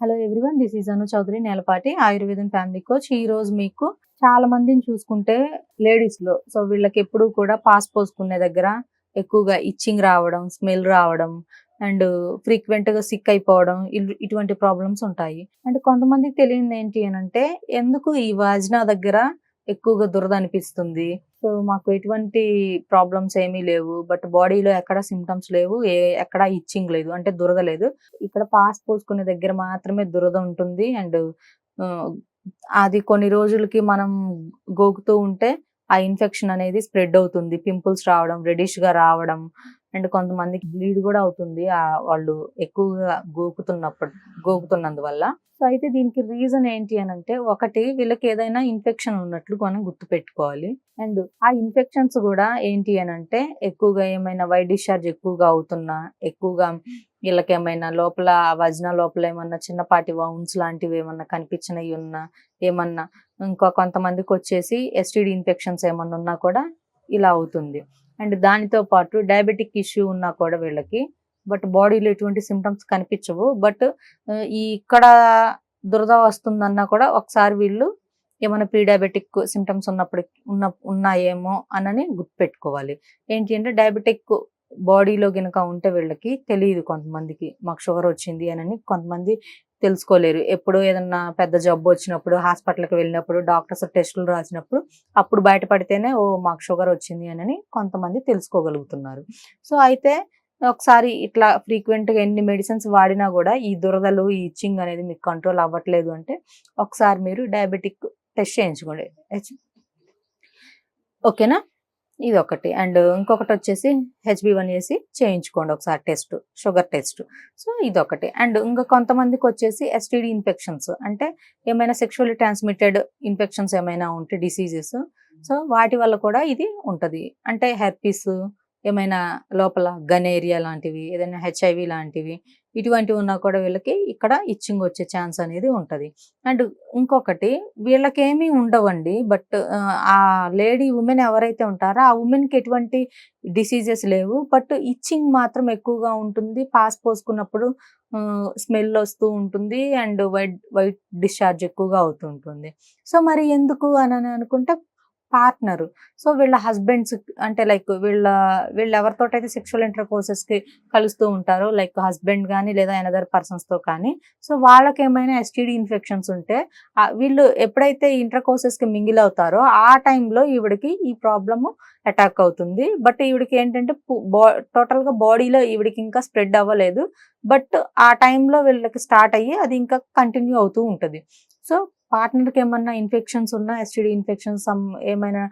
Hello everyone this is Anu Chaudhary Nelapati ఆయుర్వేదం family coach. ఈ రోజు మీకు చాలా మందిని చూసుకుంటే లేడీస్లో. సో వీళ్ళకి ఎప్పుడు కూడా పాస్ పోసుకునే దగ్గర ఎక్కువగా ఇచ్చింగ్ రావడం స్మెల్ రావడం అండ్ ఫ్రీక్వెంట్గా సిక్ అయిపోవడం ఇటువంటి ప్రాబ్లమ్స్ ఉంటాయి. అండ్ కొంతమందికి తెలియదు ఏంటి అని అంటే ఎందుకు ఈ వాజ్నా దగ్గర ఎక్కువగా దురద అనిపిస్తుంది సో మాకు ఎటువంటి ప్రాబ్లమ్స్ ఏమీ లేవు. బట్ బాడీలో ఎక్కడ సిమ్టమ్స్ లేవు. ఏ ఎక్కడ ఇచ్చింగ్ లేదు. అంటే దురద లేదు ఇక్కడ పాస్ పోసుకునే దగ్గర మాత్రమే దురద ఉంటుంది. అండ్ అది కొన్ని రోజులకి మనం గోకుతూ ఉంటే ఆ ఇన్ఫెక్షన్ అనేది స్ప్రెడ్ అవుతుంది. పింపుల్స్ రావడం రెడిష్గా రావడం అండ్ కొంతమందికి బ్లీడ్ కూడా అవుతుంది. ఆ వాళ్ళు ఎక్కువగా గోకుతున్నప్పుడు గోకుతున్నందువల్ల. సో అయితే దీనికి రీజన్ ఏంటి అని అంటే ఒకటి వీళ్ళకి ఏదైనా ఇన్ఫెక్షన్ ఉన్నట్లు మనం గుర్తు పెట్టుకోవాలి అండ్ ఆ ఇన్ఫెక్షన్స్ కూడా ఏంటి అని అంటే ఎక్కువగా ఏమైనా వై డిశ్చార్జ్ ఎక్కువగా అవుతున్నా ఎక్కువగా వీళ్ళకి ఏమైనా లోపల వజన లోపల ఏమన్నా చిన్నపాటి వౌన్స్ లాంటివి ఏమన్నా కనిపించినవి ఉన్నా ఏమన్నా ఇంకా కొంతమందికి వచ్చేసి ఎస్టీడీ ఇన్ఫెక్షన్స్ ఏమన్నా ఉన్నా కూడా ఇలా అవుతుంది. అండ్ దానితో పాటు డయాబెటిక్ ఇష్యూ ఉన్నా కూడా వీళ్ళకి. బట్ బాడీలో ఎటువంటి సిమ్టమ్స్ కనిపించవు. బట్ ఈ ఇక్కడ దురద వస్తుందన్నా కూడా ఒకసారి వీళ్ళు ఏమైనా ప్రీ డయాబెటిక్ సిమ్టమ్స్ ఉన్నప్పుడు ఉన్న ఉన్నాయేమో అనని గుర్తుపెట్టుకోవాలి. ఏంటి అంటే డయాబెటిక్ బాడీలో గనక ఉంటే వీళ్ళకి తెలియదు కొంతమందికి మాకు షుగర్ వచ్చింది అని కొంతమంది తెలుసుకోలేరు. ఎప్పుడు ఏదన్నా పెద్ద జబ్బు వచ్చినప్పుడు హాస్పిటల్కి వెళ్ళినప్పుడు డాక్టర్స్ టెస్టులు రాసినప్పుడు అప్పుడు బయటపడితేనే ఓ మాకు షుగర్ వచ్చింది అని కొంతమంది తెలుసుకోగలుగుతున్నారు. సో అయితే ఒకసారి ఇట్లా ఫ్రీక్వెంట్గా ఎన్ని మెడిసిన్స్ వాడినా కూడా ఈ దురదలు ఈ ఇచ్చింగ్ అనేది మీకు కంట్రోల్ అవ్వట్లేదు అంటే ఒకసారి మీరు డయాబెటిక్ టెస్ట్ చేయించుకోండి. ఓకేనా? ఇది ఒకటి అండ్ ఇంకొకటి వచ్చేసి హెచ్బి వన్ వేసి చేయించుకోండి ఒకసారి టెస్ట్ షుగర్ టెస్ట్. సో ఇది ఒకటి అండ్ ఇంకా కొంతమందికి వచ్చేసి ఎస్టీడీ ఇన్ఫెక్షన్స్. అంటే ఏమైనా సెక్షువల్లీ ట్రాన్స్మిటెడ్ ఇన్ఫెక్షన్స్ ఏమైనా ఉంటే డిసీజెస్. సో వాటి వల్ల కూడా ఇది ఉంటుంది. అంటే హెర్పీస్ ఏమైనా లోపల గనేరియా లాంటివి ఏదైనా హెచ్ఐవి లాంటివి ఇటువంటివి ఉన్నా కూడా వీళ్ళకి ఇక్కడ ఇచ్చింగ్ వచ్చే ఛాన్స్ అనేది ఉంటుంది. అండ్ ఇంకొకటి వీళ్ళకేమీ ఉండవండి బట్ ఆ లేడీ ఉమెన్ ఎవరైతే ఉంటారో ఆ ఉమెన్కి ఎటువంటి డిసీజెస్ లేవు. బట్ ఇచ్చింగ్ మాత్రం ఎక్కువగా ఉంటుంది. పాస్ పోసుకున్నప్పుడు స్మెల్ వస్తూ ఉంటుంది. అండ్ వైట్ వైట్ డిశ్చార్జ్ ఎక్కువగా అవుతూ ఉంటుంది సో మరి ఎందుకు అని అనుకుంటే పార్ట్నర్. సో వీళ్ళ హస్బెండ్స్ అంటే లైక్ వీళ్ళ వీళ్ళు ఎవరితోటైతే సెక్షువల్ ఇంటర్ కోర్సెస్కి కలుస్తూ ఉంటారో లైక్ హస్బెండ్ కానీ లేదా ఎనదర్ పర్సన్స్తో కానీ సో వాళ్ళకి ఏమైనా ఎస్టీడీ ఇన్ఫెక్షన్స్ ఉంటే వీళ్ళు ఎప్పుడైతే ఇంటర్ కోర్సెస్కి మింగిల్ అవుతారో ఆ టైంలో ఈవిడికి ఈ ప్రాబ్లమ్ అటాక్ అవుతుంది. బట్ ఈవిడికి ఏంటంటే టోటల్గా బాడీలో ఈవిడికి ఇంకా స్ప్రెడ్ అవ్వలేదు. బట్ ఆ టైంలో వీళ్ళకి స్టార్ట్ అయ్యి అది ఇంకా కంటిన్యూ అవుతూ ఉంటుంది. సో పార్ట్నర్కి ఏమన్నా ఇన్ఫెక్షన్స్ ఉన్నా ఎస్టీడీ ఇన్ఫెక్షన్స్ సమ్ ఏమైనా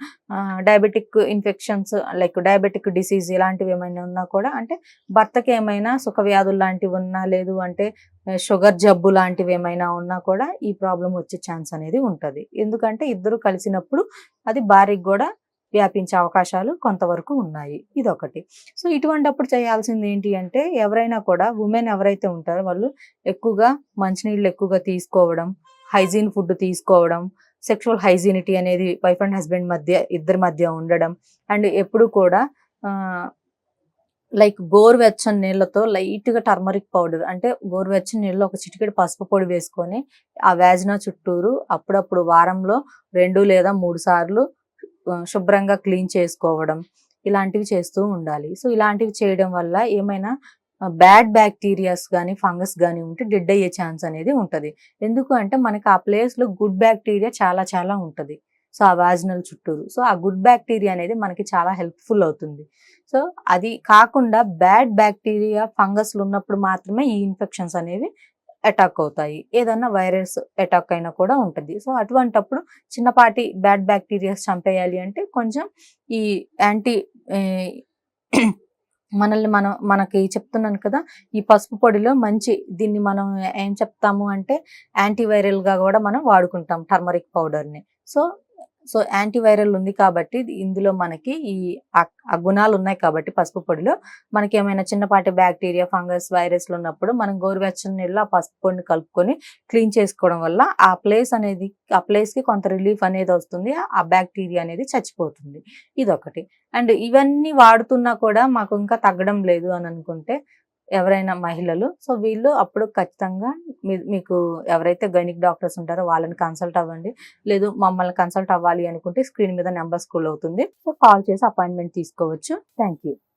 diabetic infections like diabetic disease ఇలాంటివి ఏమైనా ఉన్నా కూడా అంటే భర్తకి ఏమైనా సుఖ వ్యాధులు లాంటివి ఉన్నా లేదు అంటే షుగర్ జబ్బు లాంటివి ఏమైనా ఉన్నా కూడా ఈ ప్రాబ్లం వచ్చే ఛాన్స్ అనేది ఉంటుంది. ఎందుకంటే ఇద్దరు కలిసినప్పుడు అది భార్యకి కూడా వ్యాపించే అవకాశాలు కొంతవరకు ఉన్నాయి. ఇదొకటి. సో ఇటువంటప్పుడు చేయాల్సింది ఏంటి అంటే ఎవరైనా కూడా ఉమెన్ ఎవరైతే ఉంటారో వాళ్ళు ఎక్కువగా మంచినీళ్ళు ఎక్కువగా తీసుకోవడం హైజీన్ ఫుడ్ తీసుకోవడం సెక్షువల్ హైజీనిటీ అనేది వైఫ్ అండ్ హస్బెండ్ మధ్య ఇద్దరి మధ్య ఉండడం. అండ్ ఎప్పుడు కూడా లైక్ గోరువెచ్చని నీళ్ళతో లైట్గా టర్మరిక్ పౌడర్ అంటే గోరువెచ్చని నీళ్ళు ఒక చిటికెడు పసుపు పొడి వేసుకొని ఆ వ్యాజ్నా చుట్టూరు అప్పుడప్పుడు వారంలో రెండు లేదా మూడు సార్లు శుభ్రంగా క్లీన్ చేసుకోవడం. ఇలాంటివి చేస్తూ ఉండాలి. సో ఇలాంటివి చేయడం వల్ల ఏమైనా బ్యాడ్ బ్యాక్టీరియాస్ కానీ ఫంగస్ కానీ ఉంటే డెడ్ అయ్యే ఛాన్స్ అనేది ఉంటుంది. ఎందుకు అంటే మనకి ఆ ప్లేస్లో గుడ్ బ్యాక్టీరియా చాలా చాలా ఉంటుంది. సో ఆ వాజినల్ చుట్టూరు. సో ఆ గుడ్ బ్యాక్టీరియా అనేది మనకి చాలా హెల్ప్ఫుల్ అవుతుంది. సో అది కాకుండా బ్యాడ్ బ్యాక్టీరియా ఫంగస్లు ఉన్నప్పుడు మాత్రమే ఈ ఇన్ఫెక్షన్స్ అనేవి అటాక్ అవుతాయి. ఏదన్నా వైరస్ అటాక్ అయినా కూడా ఉంటుంది. సో అటువంటప్పుడు చిన్నపాటి బ్యాడ్ బ్యాక్టీరియాస్ చంపేయాలి అంటే కొంచెం ఈ యాంటీ మనల్ని మనం మనకి చెప్తున్నాను కదా ఈ పసుపు పొడిలో మంచి దీన్ని మనం ఏం చెప్తాము అంటే యాంటీవైరల్గా కూడా మనం వాడుకుంటాం టర్మరిక్ పౌడర్ని సో సో యాంటీవైరల్ ఉంది కాబట్టి ఇందులో మనకి ఈ ఆ- గుణాలు ఉన్నాయి కాబట్టి పసుపు పొడిలో. మనకి ఏమైనా చిన్నపాటి బ్యాక్టీరియా ఫంగస్ వైరస్లు ఉన్నప్పుడు మనం గోరువెచ్చని నీళ్ళు ఆ పసుపు పొడిని కలుపుకొని క్లీన్ చేసుకోవడం వల్ల ఆ ప్లేస్ అనేది ఆ ప్లేస్కి కొంత రిలీఫ్ అనేది వస్తుంది. ఆ బ్యాక్టీరియా అనేది చచ్చిపోతుంది. ఇదొకటి. అండ్ ఇవన్నీ వాడుతున్నా కూడా మాకు ఇంకా తగ్గడం లేదు అని అనుకుంటే ఎవరైనా మహిళలు సో వీళ్ళు అప్పుడు ఖచ్చితంగా మీకు ఎవరైతే గైనిక్ డాక్టర్స్ ఉంటారో వాళ్ళని కన్సల్ట్ అవ్వండి. లేదు మమ్మల్ని కన్సల్ట్ అవ్వాలి అనుకుంటే స్క్రీన్ మీద నెంబర్ స్కూల్ అవుతుంది. సో కాల్ చేసి అపాయింట్మెంట్ తీసుకోవచ్చు. Thank you